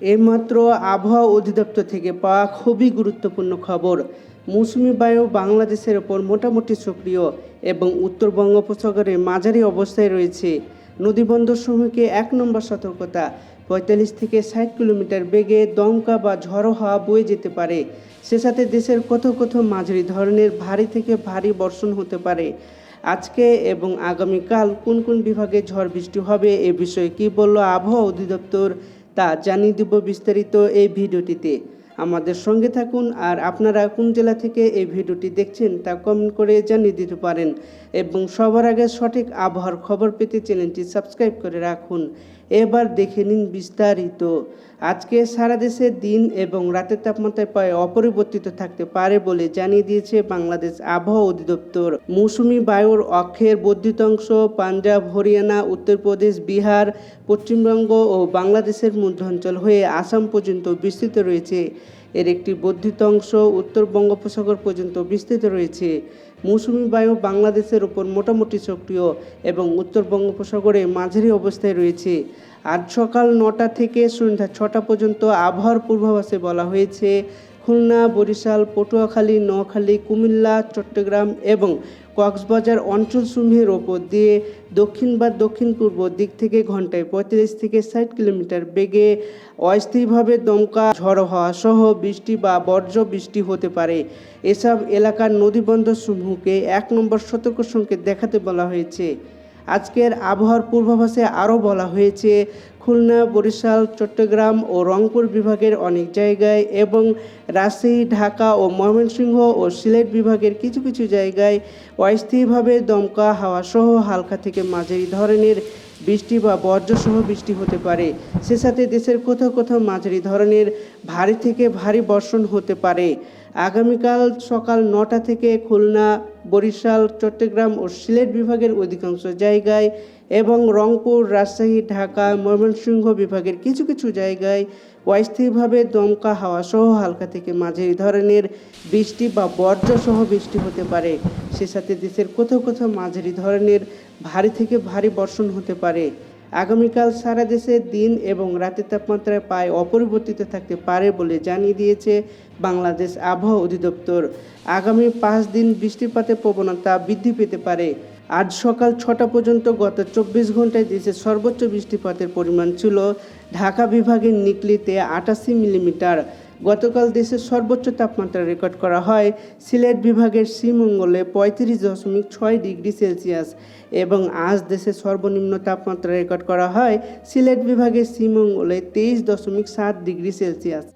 এইমাত্র আবহাওয়া অধিদপ্তর থেকে পাওয়া খুবই গুরুত্বপূর্ণ খবর। মৌসুমি বায়ু বাংলাদেশের ওপর মোটামুটি সক্রিয় এবং উত্তর বঙ্গোপসাগরে মাঝারি অবস্থায় রয়েছে। নদীবন্দর সমূহকে এক নম্বর সতর্কতা, পঁয়তাল্লিশ থেকে ষাট কিলোমিটার বেগে দমকা বা ঝড়ো হাওয়া বয়ে যেতে পারে। সে সাথে দেশের কোথাও কোথাও মাঝারি ধরনের ভারী থেকে ভারী বর্ষণ হতে পারে। আজকে এবং আগামীকাল কোন কোন বিভাগে ঝড় বৃষ্টি হবে এ বিষয়ে কি বলল আবহাওয়া অধিদপ্তর? তা জানিয়ে দেব বিস্তারিত এই ভিডিওটিতে। আমাদের সঙ্গে থাকুন আর আপনারা কোন জেলা থেকে এই ভিডিওটি দেখছেন তা কমেন্ট করে জানিয়ে দিতে পারেন। এবং সবার আগে সঠিক আবহাওয়ার খবর পেতে চ্যানেলটি সাবস্ক্রাইব করে রাখুন। এবার দেখে নিন বিস্তারিত। আজকে সারা দেশে দিন এবং রাতের তাপমাত্রায় প্রায় অপরিবর্তিত থাকতে পারে বলে জানিয়ে দিয়েছে বাংলাদেশ আবহাওয়া অধিদপ্তর। মৌসুমি বায়ুর অক্ষের বর্ধিত অংশ পাঞ্জাব, হরিয়ানা, উত্তরপ্রদেশ, বিহার, পশ্চিমবঙ্গ ও বাংলাদেশের মধ্যাঞ্চল হয়ে আসাম পর্যন্ত বিস্তৃত রয়েছে। এর একটি বর্ধিত অংশ উত্তর বঙ্গোপসাগর পর্যন্ত বিস্তৃত রয়েছে। মৌসুমি বায়ু বাংলাদেশের ওপর মোটামুটি সক্রিয় এবং উত্তর বঙ্গোপসাগরে মাঝারি অবস্থায় রয়েছে। আজ সকাল নটা থেকে সন্ধ্যা ছটা পর্যন্ত আবহাওয়ার পূর্বাভাসে বলা হয়েছে খুলনা, বরিশাল, পটুয়াখালী, নোয়াখালী, কুমিল্লা, চট্টগ্রাম এবং কক্সবাজার অঞ্চলসমূহের ওপর দিয়ে দক্ষিণ বা দক্ষিণ পূর্ব দিক থেকে ঘন্টায় পঁয়ত্রিশ থেকে ষাট কিলোমিটার বেগে অস্থায়ীভাবে দমকা ঝড়ো হওয়া সহ বৃষ্টি বা বর্জ্য বৃষ্টি হতে পারে। এসব এলাকার নদীবন্দরসমূহকে এক নম্বর সতর্ক সংকেত দেখাতে বলা হয়েছে। আজকের আবহাওয়ার পূর্বাভাসে আরও বলা হয়েছে, খুলনা, বরিশাল, চট্টগ্রাম ও রংপুর বিভাগের অনেক জায়গায় এবং রাজশাহী, ঢাকা ও ময়মনসিংহ ও সিলেট বিভাগের কিছু কিছু জায়গায় অস্থায়ীভাবে দমকা হাওয়া সহ হালকা থেকে মাঝারি ধরনের বৃষ্টি বা বজ্রসহ বৃষ্টি হতে পারে। সে সাথে দেশের কোথাও কোথাও মাঝারি ধরনের ভারী থেকে ভারী বর্ষণ হতে পারে। আগামীকাল সকাল নটা থেকে খুলনা, বরিশাল, চট্টগ্রাম ও সিলেট বিভাগের অধিকাংশ জায়গায় এবং রংপুর, রাজশাহী, ঢাকা, ময়মনসিংহ বিভাগের কিছু কিছু জায়গায় অস্থায়ীভাবে দমকা হাওয়া সহ হালকা থেকে মাঝারি ধরনের বৃষ্টি বা বর্জ্য সহ বৃষ্টি হতে পারে। সে সাথে দেশের কোথাও কোথাও মাঝারি ধরনের ভারী থেকে ভারী বর্ষণ হতে পারে। আগামীকাল সারা দেশে দিন এবং রাতের তাপমাত্রায় প্রায় অপরিবর্তিত থাকতে পারে বলে জানিয়ে দিয়েছে বাংলাদেশ আবহাওয়া অধিদপ্তর। আগামী পাঁচ দিন বৃষ্টিপাতের প্রবণতা বৃদ্ধি পেতে পারে। আজ সকাল ছটা পর্যন্ত গত চব্বিশ ঘন্টায় দেশের সর্বোচ্চ বৃষ্টিপাতের পরিমাণ ছিল ঢাকা বিভাগের নিকলিতে আটাশি মিলিমিটার। গতকাল দেশের সর্বোচ্চ তাপমাত্রা রেকর্ড করা হয়। সিলেট বিভাগের শ্রীমঙ্গলে পঁয়ত্রিশ দশমিক ছয় ডিগ্রি সেলসিয়াস এবং আজ দেশের সর্বনিম্ন তাপমাত্রা রেকর্ড করা হয়। সিলেট বিভাগের শ্রীমঙ্গলে তেইশ দশমিক সাত ডিগ্রি সেলসিয়াস।